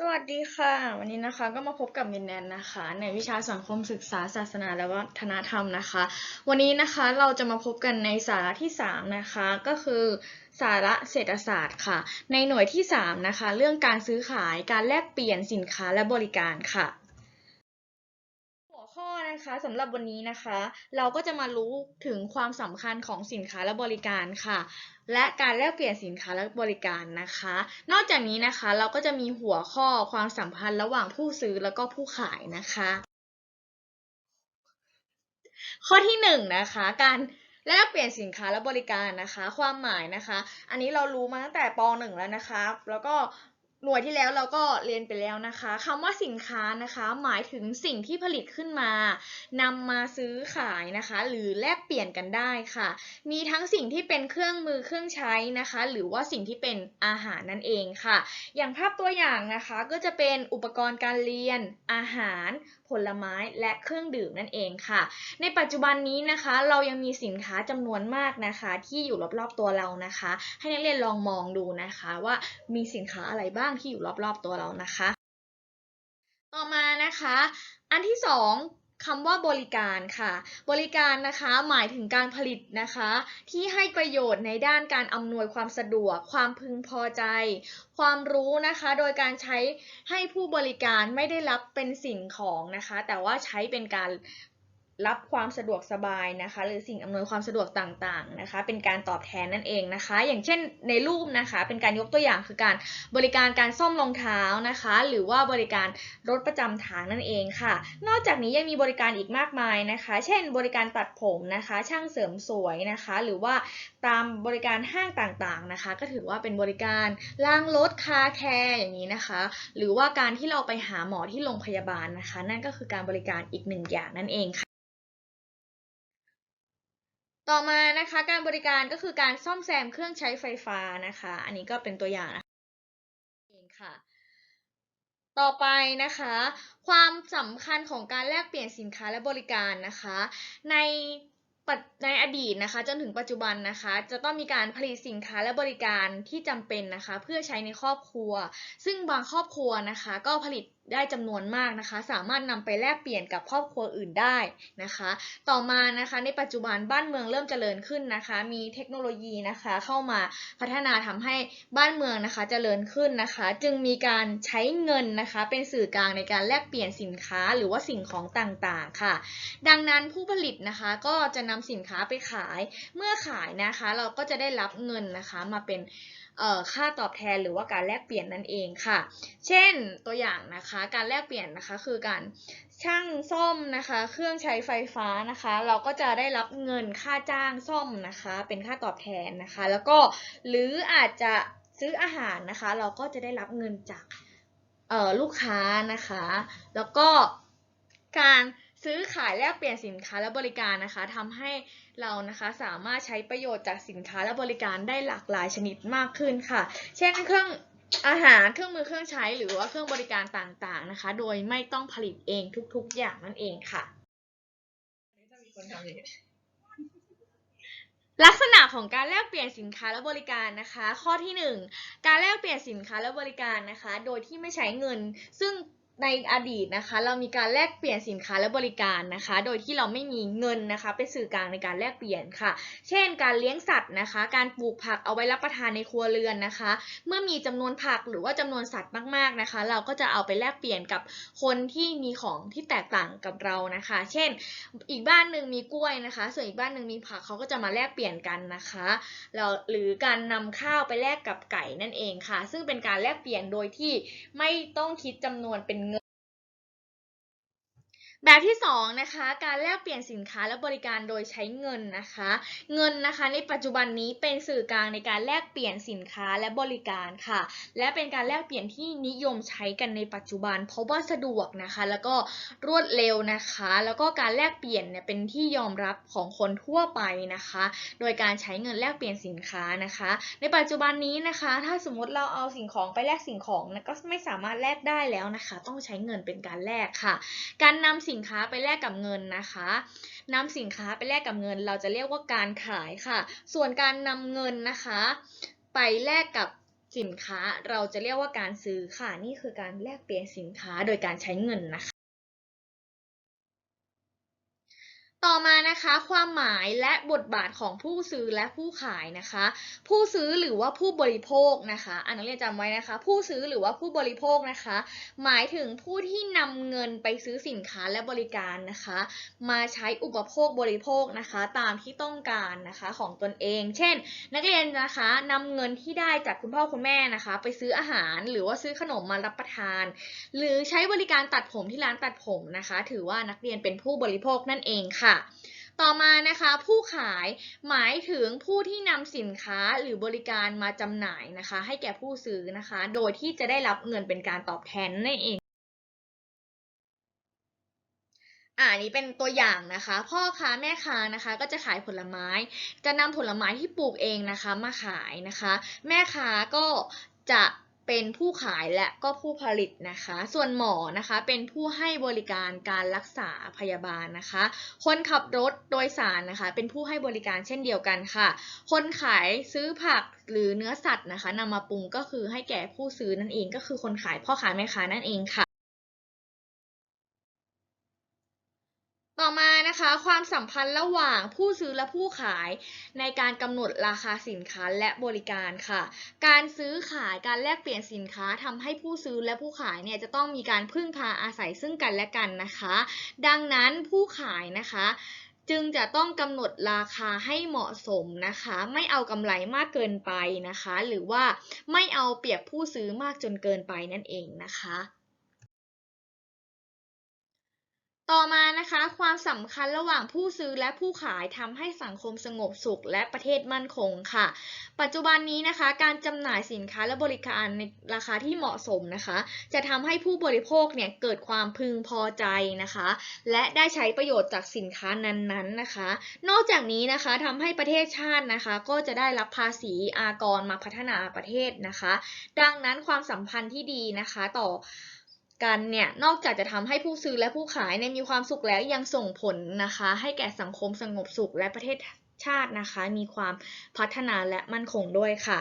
สวัสดีค่ะ วันนี้นะคะก็มาพบกับมินแนนนะคะ ในวิชาสังคมศึกษาศาสนาและวัฒนธรรมนะคะ วันนี้นะคะเราจะมาพบกันในสาระที่ 3 นะคะ ก็คือสาระเศรษฐศาสตร์ค่ะ ในหน่วยที่ 3 นะคะ เรื่องการซื้อขายการแลกเปลี่ยนสินค้าและบริการค่ะหัวข้อนะ คะสำหรับวันนี้นะคะ เราก็จะมารู้ถึงความสำคัญของสินค้าและบริการค่ะ และการแลกเปลี่ยนสินค้าและบริการนะคะ นอกจากนี้นะคะเราก็จะมีหัวข้อความสัมพันธ์ระหว่างผู้ซื้อแล้วก็ผู้ขายนะคะ ข้อที่หนึ่งนะคะการแลกเปลี่ยนสินค้าและบริการนะคะ ความหมายนะคะ อันนี้เรารู้มาตั้งแต่ป .1 แล้วนะคะ แล้วก็ หน่วยที่แล้วเราก็เรียนไปแล้วนะคะคำว่าสินค้านะคะ หมายถึงสิ่งที่ผลิตขึ้นมานำมาซื้อขายนะคะ หรือแลกเปลี่ยนกันได้ค่ะ มีทั้งสิ่งที่เป็นเครื่องมือเครื่องใช้นะคะ หรือว่าสิ่งที่เป็นอาหารนั่นเองค่ะ อย่างภาพตัวอย่างนะคะก็จะเป็นอุปกรณ์การเรียน อาหาร ผลไม้และเครื่องดื่มนั่นเองค่ะ ในปัจจุบันนี้นะคะ เรายังมีสินค้าจำนวนมากนะคะ ที่อยู่รอบๆตัวเรานะคะ ให้นักเรียนลองมองดูนะคะ ว่ามีสินค้าอะไรบ้างที่อยู่รอบๆตัวเรานะคะ ต่อมานะคะ อันที่สองคำว่าบริการค่ะ บริการนะคะหมายถึงการผลิตนะคะ ที่ให้ประโยชน์ในด้านการอำนวยความสะดวก ความพึงพอใจ ความรู้นะคะ โดยการใช้ให้ผู้บริการไม่ได้รับเป็นสิ่งของนะคะ แต่ว่าใช้เป็นการ รับความสะดวกสบายนะคะ หรือสิ่งอำนวยความสะดวกต่างๆนะคะ เป็นการตอบแทนนั่นเองนะคะ อย่างเช่นในรูปนะคะ เป็นการยกตัวอย่างคือการบริการการซ่อมรองเท้านะคะ หรือว่าบริการรถประจำทางนั่นเองค่ะ นอกจากนี้ยังมีบริการอีกมากมายนะคะ เช่น บริการตัดผมนะคะ ช่างเสริมสวยนะคะ หรือว่าตามบริการห้างต่างๆนะคะ ก็ถือว่าเป็นบริการล้างรถคาแคร์อย่างนี้นะคะ หรือว่าการที่เราไปหาหมอที่โรงพยาบาลนะคะ นั่นก็คือการบริการอีกหนึ่งอย่างนั่นเองค่ะ ต่อมานะคะการบริการก็คือการซ่อมแซมเครื่องใช้ไฟฟ้านะคะ อันนี้ก็เป็นตัวอย่างนะคะเองค่ะ ต่อไปนะคะ ความสำคัญของการแลกเปลี่ยนสินค้าและบริการนะคะ ในปในอดีตนะคะจนถึงปัจจุบันนะคะ จะต้องมีการผลิตสินค้าและบริการที่จำเป็นนะคะ เพื่อใช้ในครอบครัว ซึ่งบางครอบครัวนะคะ ก็ผลิต ได้จำนวนมากนะคะ สามารถนำไปแลกเปลี่ยนกับครอบครัวอื่นได้นะคะ ต่อมานะคะในปัจจุบันบ้านเมืองเริ่มเจริญขึ้นนะคะ มีเทคโนโลยีนะคะเข้ามาพัฒนาทำให้บ้านเมืองนะคะเจริญขึ้นนะคะ จึงมีการใช้เงินนะคะ เป็นสื่อกลางในการแลกเปลี่ยนสินค้าหรือว่าสิ่งของต่างๆค่ะ ดังนั้นผู้ผลิตนะคะก็จะนำสินค้าไปขาย เมื่อขายนะคะ เราก็จะได้รับเงินนะคะมาเป็น ค่าตอบแทนหรือว่าการแลกเปลี่ยนนั่นเองค่ะ เช่นตัวอย่างนะคะการแลกเปลี่ยนนะคะคือการช่างซ่อมนะคะ เครื่องใช้ไฟฟ้านะคะ เราก็จะได้รับเงินค่าจ้างซ่อมนะคะ เป็นค่าตอบแทนนะคะ แล้วก็หรืออาจจะซื้ออาหารนะคะ เราก็จะได้รับเงินจากลูกค้านะคะ แล้วก็การ ซื้อขายแลกเปลี่ยนสินค้าและบริการนะคะทำให้เรานะคะสามารถใช้ประโยชน์จากสินค้าและบริการได้หลากหลายชนิดมากขึ้นค่ะ เช่นเครื่องอาหารเครื่องมือเครื่องใช้หรือว่าเครื่องบริการต่างๆนะคะ โดยไม่ต้องผลิตเองทุกๆ อย่างนั่นเองค่ะ ลักษณะของการแลกเปลี่ยนสินค้าและบริการนะคะ ข้อที่ 1 การแลกเปลี่ยนสินค้าและบริการนะคะ โดยที่ไม่ใช้เงิน ซึ่ง ในอดีตนะคะ เรามีการแลกเปลี่ยนสินค้าและบริการนะคะ โดยที่เราไม่มีเงินนะคะ เป็นสื่อกลางในการแลกเปลี่ยนค่ะ เช่น การเลี้ยงสัตว์นะคะ การปลูกผักเอาไว้รับประทานในครัวเรือนนะคะ เมื่อมีจำนวนผักหรือว่าจำนวนสัตว์มากๆนะคะ เราก็จะเอาไปแลกเปลี่ยนกับคนที่มีของที่แตกต่างกับเรานะคะ เช่น อีกบ้านหนึ่งมีกล้วยนะคะ ส่วนอีกบ้านหนึ่งมีผักเขาก็จะมาแลกเปลี่ยนกันนะคะแล้วหรือการนำข้าวไปแลกกับไก่นั่นเองค่ะ ซึ่งเป็นการแลกเปลี่ยนโดยที่ไม่ต้องคิดจำนวนเป็น แบบที่2นะคะการแลกเปลี่ยนสินค้าและบริการโดยใช้เงินนะคะ เงินนะคะในปัจจุบันนี้เป็นสื่อกลางในการแลกเปลี่ยนสินค้าและบริการค่ะ และเป็นการแลกเปลี่ยนที่นิยมใช้กันในปัจจุบัน เพราะว่าสะดวกนะคะ แล้วก็รวดเร็วนะคะ แล้วก็การแลกเปลี่ยนเนี่ยเป็นที่ยอมรับของคนทั่วไปนะคะ โดยการใช้เงินแลกเปลี่ยนสินค้านะคะ ในปัจจุบันนี้นะคะ ถ้าสมมติเราเอาสิ่งของไปแลกสิ่งของนะก็ไม่สามารถแลกได้แล้วนะคะ ต้องใช้เงินเป็นการแลกค่ะ การนำสินค้าไปแลกกับเงินนะคะนำสินค้าไปแลกกับเงิน เราจะเรียกว่าการขายค่ะ ส่วนการนำเงินนะคะ ไปแลกกับสินค้าเราจะเรียกว่าการซื้อค่ะ นี่คือการแลกเปลี่ยนสินค้าโดยการใช้เงินนะคะ ต่อมานะคะความหมายและบทบาทของผู้ซื้อและผู้ขายนะคะ ผู้ซื้อหรือว่าผู้บริโภคนะคะอ่านนักเรียนจำไว้นะคะ ผู้ซื้อหรือว่าผู้บริโภคนะคะ หมายถึงผู้ที่นำเงินไปซื้อสินค้าและบริการนะคะ มาใช้อุปโภคบริโภคนะคะ ตามที่ต้องการนะคะของตนเอง เช่น นักเรียนนะคะนำเงินที่ได้จากคุณพ่อคุณแม่นะคะ ไปซื้ออาหารหรือว่าซื้อขนมมารับประทาน หรือใช้บริการตัดผมที่ร้านตัดผมนะคะ ถือว่านักเรียนเป็นผู้บริโภคนั่นเองค่ะต่อมานะคะผู้ขายหมายถึงผู้ที่นำสินค้าหรือบริการมาจำหน่ายนะคะ ให้แก่ผู้ซื้อนะคะ โดยที่จะได้รับเงินเป็นการตอบแทนนั่นเองอ่านี้เป็นตัวอย่างนะคะ พ่อค้าแม่ค้านะคะ ก็จะขายผลไม้ จะนำผลไม้ที่ปลูกเองนะคะ มาขายนะคะ แม่ค้าก็จะ เป็นผู้ขายและก็ผู้ผลิตนะคะ ส่วนหมอนะคะเป็นผู้ให้บริการการรักษาพยาบาลนะคะ คนขับรถโดยสารนะคะ เป็นผู้ให้บริการเช่นเดียวกันค่ะ คนขายซื้อผักหรือเนื้อสัตว์นะคะนำมาปรุงก็คือให้แก่ผู้ซื้อนั่นเองก็คือคนขายพ่อขายแม่ค้านั่นเองค่ะ ต่อมา นะคะ ความสัมพันธ์ระหว่างผู้ซื้อและผู้ขายในการกำหนดราคาสินค้าและบริการค่ะ การซื้อขายการแลกเปลี่ยนสินค้าทำให้ผู้ซื้อและผู้ขายเนี่ยจะต้องมีการพึ่งพาอาศัยซึ่งกันและกันนะคะ ดังนั้นผู้ขายนะคะจึงจะต้องกำหนดราคาให้เหมาะสมนะคะ ไม่เอากำไรมากเกินไปนะคะ หรือว่าไม่เอาเปรียบผู้ซื้อมากจนเกินไปนั่นเองนะคะ ต่อมานะคะ ความสำคัญระหว่างผู้ซื้อและผู้ขายทำให้สังคมสงบสุขและประเทศมั่นคงค่ะ ปัจจุบันนี้นะคะ การจำหน่ายสินค้าและบริการในราคาที่เหมาะสมนะคะ จะทำให้ผู้บริโภคเนี่ยเกิดความพึงพอใจนะคะ และได้ใช้ประโยชน์จากสินค้านั้นๆนะคะ นอกจากนี้นะคะทำให้ประเทศชาตินะคะ ก็จะได้รับภาษีอากรมาพัฒนาประเทศนะคะ ดังนั้นความสัมพันธ์ที่ดีนะคะต่อ กันเนี่ยนอกจากจะทำให้ผู้ซื้อและผู้ขายเนี่ยมีความสุขแล้วยังส่งผลนะคะ ให้แก่สังคมสงบสุขและประเทศชาตินะคะ มีความพัฒนาและมั่นคงด้วยค่ะ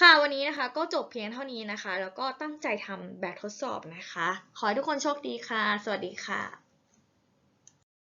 ค่ะวันนี้นะคะก็จบเพียงเท่านี้นะคะ แล้วก็ตั้งใจทำแบบทดสอบนะคะ ขอให้ทุกคนโชคดีค่ะ สวัสดีค่ะ